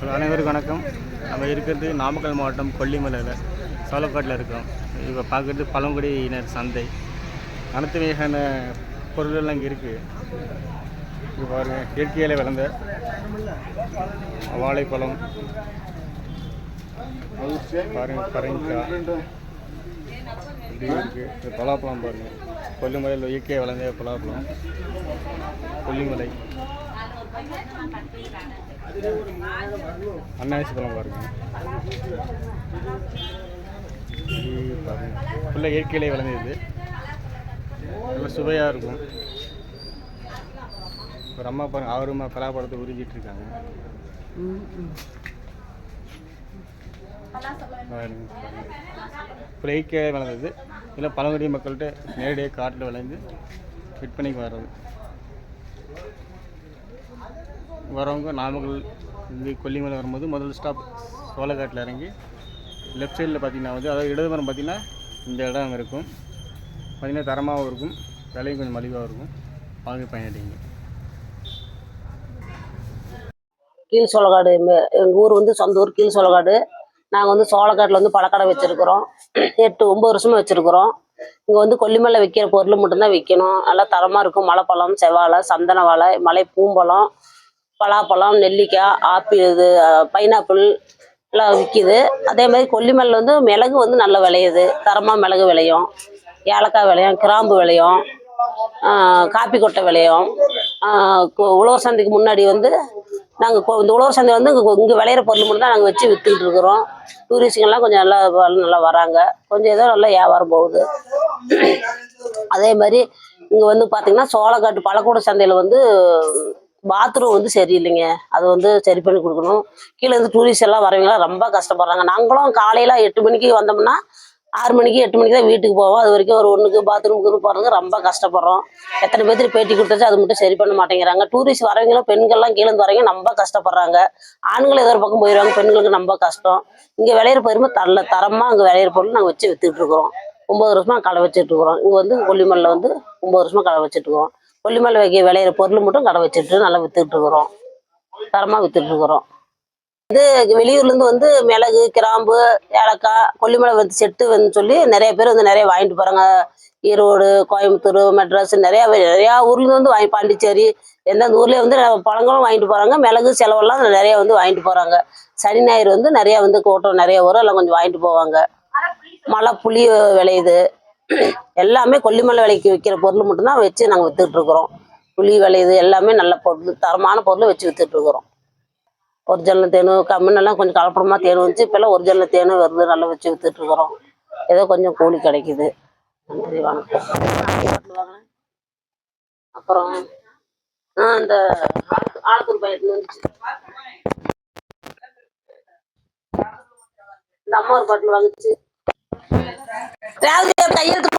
Hello அனைவருக்கும் வணக்கம். நம்ம இருக்கிறது நாமக்கல் மாவட்டம் கொல்லிமலையில் சோழக்காட்டில் இருக்கோம். இப்போ பார்க்குறது பழங்குடியினர் சந்தை. அனைத்து வகையான பொருளெல்லாம் இங்கே இருக்குது இங்கே பாருங்கள் இயற்கையில் வளர்ந்த வாழைப்பழம் பாருங்கள் பரங்கிக்காய் இப்படி இருக்குது இது பலாப்பழம் பாருங்கள் கொல்லிமலையில் இயற்கையாக வளர்ந்த பலாப்பழம். கொல்லிமலை. அன்னாசி பழம் பாருங்க. ஃபுல்லாக இயற்கையிலே விளைஞ்சது நல்ல சுவையாக இருக்கும். ஒரு அம்மா பாருங்க அவருமா பலாப்பழத்தை உறிஞ்சிட்டு இருக்காங்க. ஃபுல்லாக இயற்கையாக விளைஞ்சது இல்லை பழங்குடி மக்கள்கிட்ட நேரடியாக காட்டில் விளைந்து விற்பனைக்கு வர்றது. வரவங்க நாமக்கல் இங்கே கொல்லிமலை வரும்போது முதல் ஸ்டாப் சோழக்காட்டில் இறங்கி லெஃப்ட் சைடில் பார்த்தீங்கன்னா வந்து அதாவது இடதுபுறம் பார்த்தீங்கன்னா இந்த இடம் அங்கே இருக்கும். பார்த்தீங்கன்னா தரமாகவும் இருக்கும். விலையும் கொஞ்சம் மலிவாகவும் இருக்கும். வாங்கி பயனடைங்க கீழ் சோளக்காடு எங்கள் ஊர் வந்து சொந்த ஊர் கீழ் சோளக்காடு. நாங்கள் வந்து சோளக்காட்டில் வந்து பழக்கடை வச்சுருக்குறோம். எட்டு ஒம்பது வருஷமாக வச்சுருக்குறோம். இங்கே வந்து கொல்லிமலை விற்கிற பொருள் மட்டும்தான் விற்கணும் நல்லா தரமாக இருக்கும். மலைப்பழம் செவ்வாழை சந்தன வாழை மலை பூம்பழம். பலாப்பழம் நெல்லிக்காய் ஆப்பிள் இது பைனாப்பிள் எல்லாம் விற்கிது அதே மாதிரி கொல்லிமலையில் வந்து மிளகு வந்து நல்லா விளையுது. தரமாக மிளகு விளையும். ஏலக்காய் விளையும் கிராம்பு விளையும். காப்பி கொட்டை விளையும். உழவர் சந்தைக்கு முன்னாடி வந்து நாங்கள் இந்த உழவர் சந்தை வந்து இங்கே இங்கே விளையிற பொருள் மட்டும் தான் நாங்கள் வச்சு விற்றுக்கிட்டு இருக்கிறோம். டூரிஸ்ட்டுங்கெல்லாம் கொஞ்சம் நல்லா நல்லா வராங்க. கொஞ்சம் ஏதோ நல்லா வியாபாரம் போகுது. அதே மாதிரி இங்கே வந்து பார்த்திங்கன்னா சோளக்காட்டு பழக்கூட சந்தையில் வந்து பாத்ரூம் வந்து சரியில்லைங்க. அது வந்து சரி பண்ணி கொடுக்கணும். கீழே இருந்து டூரிஸ்ட் எல்லாம் வரவங்களாம் ரொம்ப கஷ்டப்படுறாங்க. நாங்களும் காலையில் எட்டு மணிக்கு வந்தோம்னா ஆறு மணிக்கு எட்டு மணிக்கு தான் வீட்டுக்கு போவோம். அது வரைக்கும் ஒரு ஒன்றுக்கு பாத்ரூமுக்கு போகிறதுக்கு ரொம்ப கஷ்டப்படுறோம். எத்தனை பேர்த்துக்கு பேட்டி கொடுத்தாச்சு அது மட்டும் சரி பண்ண மாட்டேங்கிறாங்க. டூரிஸ்ட் வரவங்களும் பெண்கள்லாம் கீழே இருந்து வரவங்க ரொம்ப கஷ்டப்படுறாங்க. ஆண்கள் ஏதோ ஒரு பக்கம் போயிடுவாங்க பெண்களுக்கு ரொம்ப கஷ்டம். இங்கே விளையிற பொருள் தரல தரமாக அங்கே விளையிற பொருள் நாங்கள் வச்சு விற்றுட்டு இருக்கிறோம். ஒம்பது வருஷமா களை வச்சுட்டு இருக்கிறோம். இங்கே வந்து கொல்லிமலையில் வந்து ஒம்பது வருஷமா களை வச்சுட்டு இருக்கிறோம். கொல்லிமலை வைக்க விளையிற பொருள் மட்டும் கடை வச்சுட்டு நல்லா வித்துட்டு இருக்கிறோம். தரமாக வித்துட்டு இருக்கிறோம். இது வெளியூர்லேருந்து வந்து மிளகு கிராம்பு ஏலக்காய் கொல்லிமலை வந்து செட்டு வந்து சொல்லி நிறைய பேர் வந்து நிறைய வாங்கிட்டு போகிறாங்க ஈரோடு கோயம்புத்தூர் மெட்ராஸ் நிறையா நிறையா ஊர்லேருந்து வந்து வாங்கி பாண்டிச்சேரி எந்தெந்த ஊர்லேயே வந்து பழங்களும் வாங்கிட்டு போகிறாங்க மிளகு செலவெல்லாம் நிறைய வந்து வாங்கிட்டு போகிறாங்க சனி ஞாயிறு வந்து நிறையா வந்து கூட்டம் நிறைய வரும் எல்லாம் கொஞ்சம் வாங்கிட்டு போவாங்க. மழை புளி விளையுது. எல்லாமே கொல்லிமலை விலைக்கு விற்கிற பொருள் மட்டும்தான் வச்சு நாங்கள் வித்துட்டு புளி விளையுது எல்லாமே நல்ல பொருள் தரமான பொருள் வச்சு விற்றுட்ருக்குறோம் ஒரிஜினல் தேனு கம்மினெல்லாம் கொஞ்சம் கலப்படமாக தேன் வந்துச்சு இப்போல்லாம் ஒரிஜினல் தேனும் வருது நல்லா வச்சு வித்துட்டு ஏதோ கொஞ்சம் கூலி கிடைக்குது. நன்றி வணக்கம். அப்புறம் ஆ இந்த ஆளுக்கு- ஆளுக்கூர் பயிர் வந்துச்சு. இந்த அம்மா ஒரு பாட்டில் வாங்குச்சு கையெழுத்து கையெழுத்து